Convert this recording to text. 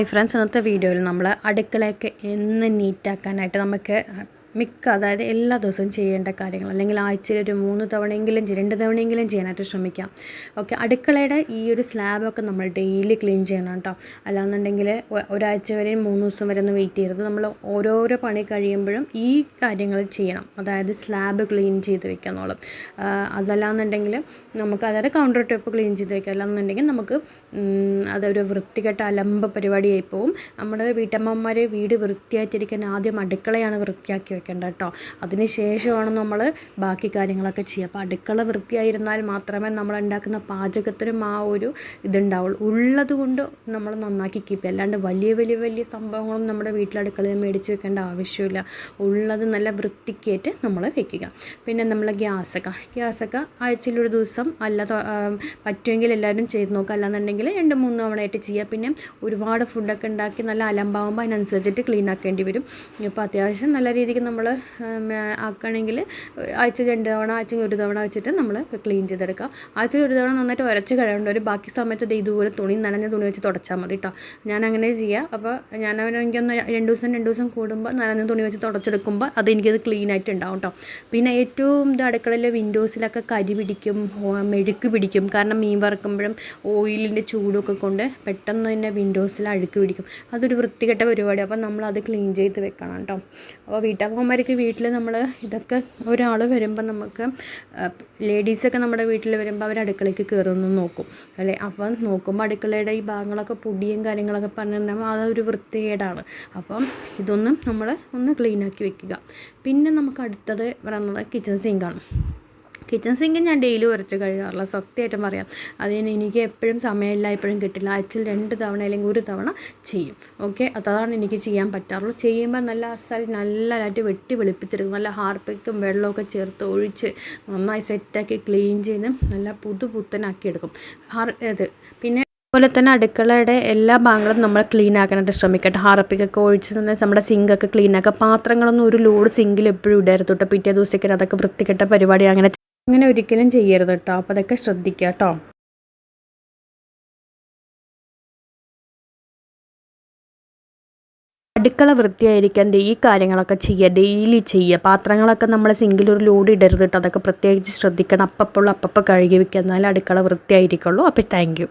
Hi friends ഇന്നത്തെ വീഡിയോയിൽ നമ്മൾ അടുക്കളയൊക്കെ എന്ന് നീറ്റാക്കാനായിട്ട് നമുക്ക് മിക്ക അതായത് എല്ലാ ദിവസവും ചെയ്യേണ്ട കാര്യങ്ങൾ അല്ലെങ്കിൽ ആഴ്ചയിൽ ഒരു മൂന്ന് തവണയെങ്കിലും രണ്ട് തവണയെങ്കിലും ചെയ്യാനായിട്ട് ശ്രമിക്കാം. ഓക്കെ അടുക്കളയുടെ ഈ ഒരു സ്ലാബൊക്കെ നമ്മൾ ഡെയിലി ക്ലീൻ ചെയ്യണം കേട്ടോ. അല്ലാന്നുണ്ടെങ്കിൽ ഒരാഴ്ച വരെ മൂന്ന് ദിവസം വരെ ഒന്ന് വെയിറ്റ് ചെയ്യരുത്. നമ്മൾ ഓരോരോ പണി കഴിയുമ്പോഴും ഈ കാര്യങ്ങൾ ചെയ്യണം. അതായത് സ്ലാബ് ക്ലീൻ ചെയ്ത് വെക്കുക എന്നുള്ളത് അതല്ലാന്നുണ്ടെങ്കിൽ നമുക്ക് അതായത് കൗണ്ടർ ടോപ്പ് ക്ലീൻ ചെയ്ത് വെക്കുക അല്ലാന്നുണ്ടെങ്കിൽ നമുക്ക് അതൊരു വൃത്തികെട്ട അലമ്പ പരിപാടിയായി പോവും. നമ്മുടെ വീട്ടമ്മമാർ വീട് വൃത്തിയായിട്ടിരിക്കാൻ ആദ്യം അടുക്കളയാണ് വൃത്തിയാക്കി വെക്കേണ്ടത് കേട്ടോ. അതിന് ശേഷമാണ് നമ്മൾ ബാക്കി കാര്യങ്ങളൊക്കെ ചെയ്യുക. അപ്പോൾ അടുക്കള വൃത്തിയായിരുന്നാൽ മാത്രമേ നമ്മൾ ഉണ്ടാക്കുന്ന പാചകത്തിനും ആ ഒരു ഇതുണ്ടാവുള്ളൂ. ഉള്ളത് കൊണ്ട് നമ്മൾ നന്നാക്കി കീപ്പ് അല്ലാണ്ട് വലിയ വലിയ വലിയ സംഭവങ്ങളും നമ്മുടെ വീട്ടിലടുക്കളയിൽ മേടിച്ച് വെക്കേണ്ട ആവശ്യമില്ല. ഉള്ളത് നല്ല വൃത്തിക്കേറ്റ് നമ്മൾ വെക്കുക. പിന്നെ നമ്മൾ ഗ്യാസൊക്കെ. ഗ്യാസൊക്കെ ആഴ്ചയിലൊരു ദിവസം അല്ല പറ്റുമെങ്കിൽ എല്ലാവരും ചെയ്ത് നോക്കുക. അല്ലാന്നുണ്ടെങ്കിൽ രണ്ട് മൂന്ന് തവണയായിട്ട് ചെയ്യുക. പിന്നെ ഒരുപാട് ഫുഡൊക്കെ ഉണ്ടാക്കി നല്ല അലമ്പാവുമ്പോൾ അതിനനുസരിച്ചിട്ട് ക്ലീൻ ആക്കേണ്ടി വരും. ഇപ്പോൾ അത്യാവശ്യം നല്ല രീതിക്ക് നമ്മൾ ആക്കുകയാണെങ്കിൽ ആഴ്ച രണ്ട് തവണ ആഴ്ച ഒരു തവണ വെച്ചിട്ട് നമ്മൾ ക്ലീൻ ചെയ്തെടുക്കാം. ആഴ്ച ഒരു തവണ നന്നായിട്ട് ഉരച്ച് കഴിയേണ്ട ഒരു ബാക്കി സമയത്ത് ദേ ഇതുപോലെ തുണി നനഞ്ഞ തുണി വെച്ച് തുടച്ചാൽ മതി കേട്ടോ ഞാൻ അങ്ങനെ ചെയ്യുക അപ്പോൾ ഞാൻ അവനെനിക്കൊന്ന് രണ്ട് ദിവസം രണ്ട് ദിവസം കൂടുമ്പോൾ നനഞ്ഞ തുണി വെച്ച് തുടച്ചെടുക്കുമ്പോൾ അത് എനിക്കത് ക്ലീൻ ആയിട്ട് ഉണ്ടാവും കേട്ടോ പിന്നെ ഏറ്റവും ഇത് അടുക്കളയിലെ വിൻഡോസിലൊക്കെ കരി പിടിക്കും മെഴുക്ക് പിടിക്കും. കാരണം മീൻ വറക്കുമ്പോഴും ഓയിലിന്റെ ചൂടൊക്കെ കൊണ്ട് പെട്ടെന്ന് തന്നെ വിൻഡോസിൽ അഴുക്ക് പിടിക്കും. അതൊരു വൃത്തികെട്ട പരിപാടി. അപ്പം നമ്മൾ അത് ക്ലീൻ ചെയ്ത് വെക്കണം കേട്ടോ അപ്പോൾ വീട്ടമ്മമാർക്ക് വീട്ടിൽ നമ്മൾ ഇതൊക്കെ ഒരാൾ വരുമ്പോൾ നമുക്ക് ലേഡീസൊക്കെ നമ്മുടെ വീട്ടിൽ വരുമ്പോൾ അവർ അടുക്കളയ്ക്ക് കയറുമെന്ന് നോക്കും. അല്ലേ? അപ്പം നോക്കുമ്പോൾ അടുക്കളയുടെ ഈ ഭാഗങ്ങളൊക്കെ പൊടിയും കാര്യങ്ങളൊക്കെ പറഞ്ഞിട്ടുണ്ടാകുമ്പോൾ അതൊരു വൃത്തികേടാണ്. അപ്പം ഇതൊന്നും നമ്മൾ ഒന്ന് ക്ലീനാക്കി വെക്കുക. പിന്നെ നമുക്ക് അടുത്തത് പറയുന്നത് കിച്ചൺ സിങ്കാണ്. കിച്ചൺ സിങ്ക് ഞാൻ ഡെയിലി ഉരച്ച് കഴുകാറില്ല സത്യമായിട്ടും പറയാം. അതിന് എനിക്ക് എപ്പോഴും സമയമില്ല എപ്പോഴും കിട്ടില്ല. ആഴ്ചയിൽ രണ്ട് തവണ അല്ലെങ്കിൽ ഒരു തവണ ചെയ്യും. ഓക്കെ? അതാണ് എനിക്ക് ചെയ്യാൻ പറ്റാറുള്ളൂ. ചെയ്യുമ്പോൾ നല്ല അസൽ നല്ലതായിട്ട് വെട്ടി വെളുപ്പിച്ചെടുക്കും. നല്ല ഹാർപ്പിക്കും വെള്ളമൊക്കെ ചേർത്ത് ഒഴിച്ച് നന്നായി സെറ്റാക്കി ക്ലീൻ ചെയ്ത് നല്ല പുതു പുത്തനാക്കി എടുക്കും ഹാർ ഇത് പിന്നെ അതുപോലെ തന്നെ അടുക്കളയുടെ എല്ലാ ഭാഗങ്ങളും നമ്മൾ ക്ലീൻ ആക്കാനായിട്ട് ശ്രമിക്കട്ടെ. ഹാർപ്പിക്കൊക്കെ ഒഴിച്ച് തന്നെ നമ്മുടെ സിങ്കൊക്കെ ക്ലീൻ ആക്കുക. പാത്രങ്ങളൊന്നും ഒരു ലോഡ് സിങ്കിൽ എപ്പോഴും ഇടരുത് പിറ്റേ ദിവസത്തേക്ക് അതൊക്കെ വൃത്തികെട്ട പരിപാടി. അങ്ങനെ അങ്ങനെ ഒരിക്കലും ചെയ്യരുത് കേട്ടോ അപ്പോൾ അതൊക്കെ ശ്രദ്ധിക്കുക കേട്ടോ അടുക്കള വൃത്തിയായിരിക്കാൻ ഈ കാര്യങ്ങളൊക്കെ ചെയ്യുക. ഡെയിലി ചെയ്യുക. പാത്രങ്ങളൊക്കെ നമ്മൾ സിംഗിൾ ഒരു ലോഡ് ഇടരുത് കേട്ടോ അതൊക്കെ പ്രത്യേകിച്ച് ശ്രദ്ധിക്കണം. അപ്പപ്പോൾ അപ്പപ്പോൾ കഴുകി വെക്കുക. എന്നാലേ അടുക്കള വൃത്തിയായിരിക്കുള്ളൂ. അപ്പോൾ താങ്ക്